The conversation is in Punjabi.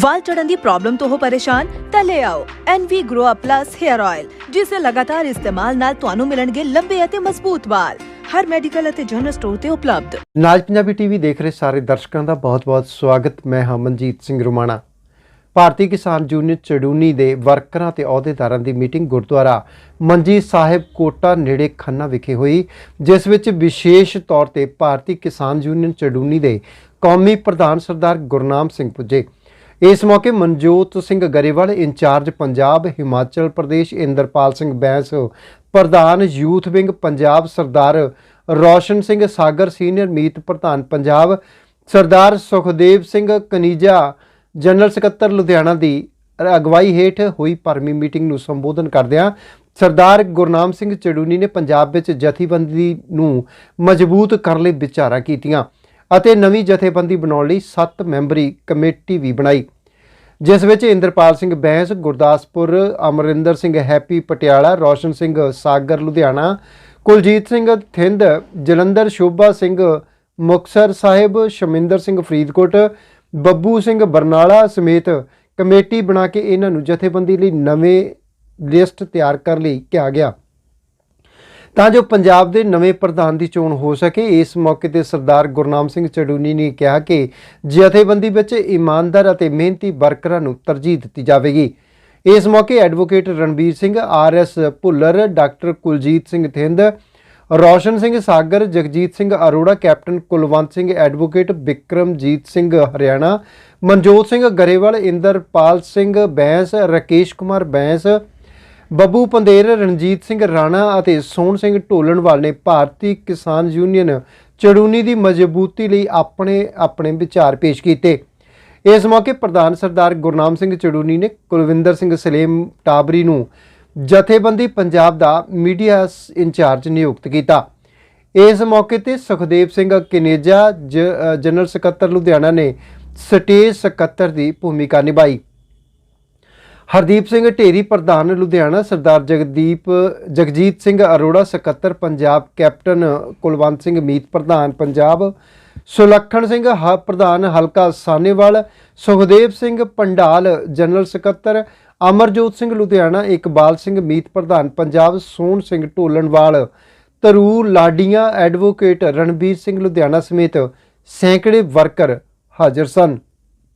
ਵਾਲ ਝੜਨ ਦੀ ਪ੍ਰੋਬਲਮ ਤੋਂ ਹੋ ਪਰੇਸ਼ਾਨ, ਤਾਂ ਲੈ ਆਓ NV Grow Up Plus Hair Oil ਜਿਸ ਦੇ ਲਗਾਤਾਰ ਇਸਤੇਮਾਲ ਨਾਲ ਤੁਹਾਨੂੰ ਮਿਲਣਗੇ ਲੰਬੇ ਅਤੇ ਮਜ਼ਬੂਤ ਵਾਲ। ਹਰ ਮੈਡੀਕਲ ਅਤੇ ਜਨਰਲ ਸਟੋਰ ਤੇ ਉਪਲਬਧ। ਨਾਜ ਪੰਜਾਬੀ ਟੀਵੀ ਦੇਖ ਰਹੇ ਸਾਰੇ ਦਰਸ਼ਕਾਂ ਦਾ ਬਹੁਤ-ਬਹੁਤ ਸਵਾਗਤ। ਮੈਂ ਹਾਂ ਸਿੰਘ ਰੁਮਾਣਾ। ਭਾਰਤੀ ਕਿਸਾਨ ਯੂਨੀਅਨ ਚੜੂਨੀ ਦੇ ਵਰਕਰਾਂ ਤੇ ਅਹੁਦੇਦਾਰਾਂ ਦੀ ਮੀਟਿੰਗ ਗੁਰਦੁਆਰਾ ਮੰਜੀ ਸਾਹਿਬ ਕੋਟਾ ਨੇੜੇ ਖੰਨਾ ਵਿਖੇ ਹੋਈ, ਜਿਸ ਵਿੱਚ ਵਿਸ਼ੇਸ਼ ਤੌਰ ਤੇ ਭਾਰਤੀ ਕਿਸਾਨ ਯੂਨੀਅਨ ਚੜੂਨੀ ਦੇ ਕੌਮੀ ਪ੍ਰਧਾਨ ਸਰਦਾਰ ਗੁਰਨਾਮ ਸਿੰਘ ਪੁੱਜੇ। ਇਸ ਮੌਕੇ ਮਨਜੋਤ ਸਿੰਘ ਗਰੇਵਾਲ, ਇੰਚਾਰਜ ਪੰਜਾਬ, ਹਿਮਾਚਲ ਪ੍ਰਦੇਸ਼, ਇੰਦਰਪਾਲ ਸਿੰਘ ਬੈਂਸ, ਪ੍ਰਧਾਨ youth wing Punjab, Sardar Roshan Singh Sagar, senior ਮੀਤ ਪ੍ਰਧਾਨ ਪੰਜਾਬ, ਸਰਦਾਰ ਸੁਖਦੇਵ ਸਿੰਘ ਕਨੀਜਾ, ਜਨਰਲ ਸਕੱਤਰ ਲੁਧਿਆਣਾ ਦੀ ਅਗਵਾਈ ਹੇਠ ਹੋਈ ਭਰਮੀ ਮੀਟਿੰਗ ਨੂੰ ਸੰਬੋਧਨ ਕਰਦਿਆਂ ਸਰਦਾਰ ਗੁਰਨਾਮ ਸਿੰਘ ਚੜੂਨੀ ਨੇ ਪੰਜਾਬ ਵਿੱਚ ਜਥੇਬੰਦੀ ਨੂੰ ਮਜ਼ਬੂਤ ਕਰਨ ਲਈ ਵਿਚਾਰਾਂ ਕੀਤੀਆਂ। ਅਤੇ ਨਵੀਂ ਜਥੇਬੰਦੀ ਬਣਾਉਣ ਲਈ 7 ਮੈਂਬਰੀ ਕਮੇਟੀ ਵੀ ਬਣਾਈ। ਜਿਸ ਵਿੱਚ ਇੰਦਰਪਾਲ ਸਿੰਘ ਬੈਂਸ, ਗੁਰਦਾਸਪੁਰ, ਅਮਰਿੰਦਰ ਸਿੰਘ ਹੈਪੀ ਪਟਿਆਲਾ, ਰੌਸ਼ਨ ਸਿੰਘ ਸਾਗਰ, ਲੁਧਿਆਣਾ, ਕੁਲਜੀਤ ਸਿੰਘ ਥਿੰਦ, ਜਲੰਧਰ ਸ਼ੋਭਾ ਸਿੰਘ ਮੁਕਸਰ ਸਾਹਿਬ ਸ਼ਮਿੰਦਰ ਸਿੰਘ ਫਰੀਦਕੋਟ, ਬੱਬੂ ਸਿੰਘ ਬਰਨਾਲਾ ਸਮੇਤ ਕਮੇਟੀ ਬਣਾ ਕੇ ਇਹਨਾਂ ਨੂੰ ਜਥੇਬੰਦੀ ਲਈ ਨਵੇਂ ਲਿਸਟ ਤਿਆਰ ਕਰਨ ਲਈ ਕਿਹਾ ਗਿਆ। ਤਾਂ ਜੋ ਪੰਜਾਬ ਦੇ ਨਵੇਂ ਪ੍ਰਧਾਨ ਦੀ ਚੋਣ ਹੋ ਸਕੇ, ਇਸ ਮੌਕੇ ਤੇ ਸਰਦਾਰ ਗੁਰਨਾਮ ਸਿੰਘ ਚੜੂਨੀ ਨੇ ਕਿਹਾ ਕਿ ਜਥੇਬੰਦੀ ਵਿੱਚ ਇਮਾਨਦਾਰ ਅਤੇ ਮਿਹਨਤੀ ਵਰਕਰਾਂ ਨੂੰ ਤਰਜੀਹ ਦਿੱਤੀ ਜਾਵੇਗੀ। ਇਸ ਮੌਕੇ advocate Ranbir Singh, R S Bhullar, doctor Kuljit Singh Thind, Roshan Singh Sagar, Jagjit Singh Arora, captain Kulwant Singh advocate Vikramjit Singh Haryana, Manjot Singh Grewal, Inderpal Singh Bains, Rakesh Kumar Bains Babbu Pander, Ranjit Singh Rana ਅਤੇ ਸੋਹਣ ਸਿੰਘ ਢੋਲਣਵਾਲ ਨੇ ਭਾਰਤੀ ਕਿਸਾਨ ਯੂਨੀਅਨ ਚੜੂਨੀ ਦੀ ਮਜ਼ਬੂਤੀ ਲਈ ਆਪਣੇ ਆਪਣੇ ਵਿਚਾਰ ਪੇਸ਼ ਕੀਤੇ। ਇਸ ਮੌਕੇ ਪ੍ਰਧਾਨ ਸਰਦਾਰ ਗੁਰਨਾਮ ਸਿੰਘ ਚੜੂਨੀ ਨੇ ਕੁਲਵਿੰਦਰ ਸਿੰਘ ਸਲੇਮ ਟਾਬਰੀ ਨੂੰ ਜਥੇਬੰਦੀ ਪੰਜਾਬ ਦਾ ਮੀਡੀਆ ਇੰਚਾਰਜ ਨਿਯੁਕਤ ਕੀਤਾ। ਇਸ ਮੌਕੇ ਤੇ ਸੁਖਦੇਵ ਸਿੰਘ ਕਿਨੇਜਾ ਜਨਰਲ ਸਕੱਤਰ ਲੁਧਿਆਣਾ ਨੇ ਸਟੇਜ ਸਕੱਤਰ ਦੀ ਭੂਮਿਕਾ ਨਿਭਾਈ। ਹਰਦੀਪ ਸਿੰਘ ਢੇਰੀ ਪ੍ਰਧਾਨ ਲੁਧਿਆਣਾ, ਸਰਦਾਰ ਜਗਦੀਪ, ਜਗਜੀਤ ਸਿੰਘ ਅਰੋੜਾ ਸਕੱਤਰ, ਪੰਜਾਬ ਕੈਪਟਨ ਕੁਲਵੰਤ ਸਿੰਘ ਮੀਤ ਪ੍ਰਧਾਨ ਪੰਜਾਬ, ਸੁਲੱਖਣ ਸਿੰਘ ਹ ਪ੍ਰਧਾਨ ਹਲਕਾ ਸਾਨੇਵਾਲ, ਸੁਖਦੇਵ ਸਿੰਘ ਪੰਡਾਲ ਜਨਰਲ ਸਕੱਤਰ, ਅਮਰਜੋਤ ਸਿੰਘ ਲੁਧਿਆਣਾ, ਇਕਬਾਲ ਸਿੰਘ ਮੀਤ ਪ੍ਰਧਾਨ ਪੰਜਾਬ, ਸੋਹਣ ਸਿੰਘ ਢੋਲਣਵਾਲ ਤਰੂ ਲਾਡੀਆਂ ਐਡਵੋਕੇਟ ਰਣਬੀਰ ਸਿੰਘ ਲੁਧਿਆਣਾ ਸਮੇਤ ਸੈਂਕੜੇ ਵਰਕਰ ਹਾਜ਼ਰ ਸਨ।